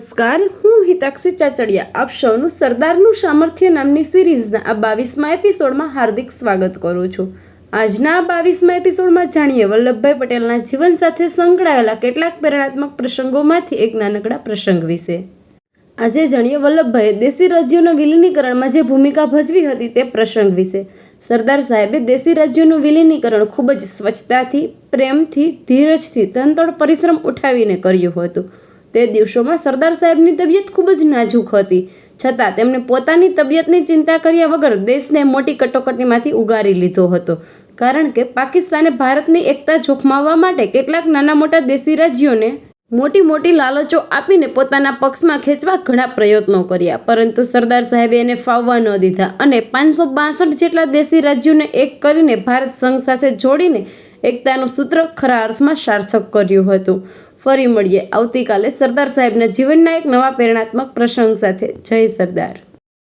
નમસ્કાર, હું હિતાક્ષી ચાચડિયા. આપ સૌનું સરદારનું સામર્થ્ય નામની સિરીઝના આ બાવીસમાં એપિસોડમાં હાર્દિક સ્વાગત કરું છું. આજના આ બાવીસમાં એપિસોડમાં જાણીએ વલ્લભભાઈ પટેલના જીવન સાથે સંકળાયેલા કેટલાક પ્રેરણાત્મક પ્રસંગોમાંથી એક નાનકડા પ્રસંગ વિશે. આજે જાણીએ વલ્લભભાઈએ દેશી રાજ્યોના વિલીનીકરણમાં જે ભૂમિકા ભજવી હતી તે પ્રસંગ વિશે. સરદાર સાહેબે દેશી રાજ્યોનું વિલીનીકરણ ખૂબ જ સ્વચ્છતાથી, પ્રેમથી, ધીરજથી, તનતોડ પરિશ્રમ ઉઠાવીને કર્યું હતું. તે દિવસોમાં સરદાર સાહેબની તબિયત ખૂબ જ નાજુક હતી. છતાં તેમણે પોતાની તબિયતની ચિંતા કર્યા વગર દેશને મોટી કટોકટીમાંથી ઉગારી લીધો હતો. કારણ કે પાકિસ્તાને ભારતની એકતા જોખમાવવા માટે કેટલાક નાના મોટા દેશી રાજ્યોને મોટી મોટી લાલચો આપીને પોતાના પક્ષમાં ખેંચવા ઘણા પ્રયત્નો કર્યા. પરંતુ સરદાર સાહેબે એને ફાવવા ન દીધા અને પાંચસો બાસઠ જેટલા દેશી રાજ્યોને એક કરીને ભારત સંઘ સાથે જોડીને એકતાનું સૂત્ર ખરા અર્થમાં સાર્થક કર્યું હતું. ફરી મળીએ. આવતીકાલે સરદાર સાહેબના જીવનના એક નવા પ્રેરણાત્મક પ્રસંગ સાથે. જય સરદાર.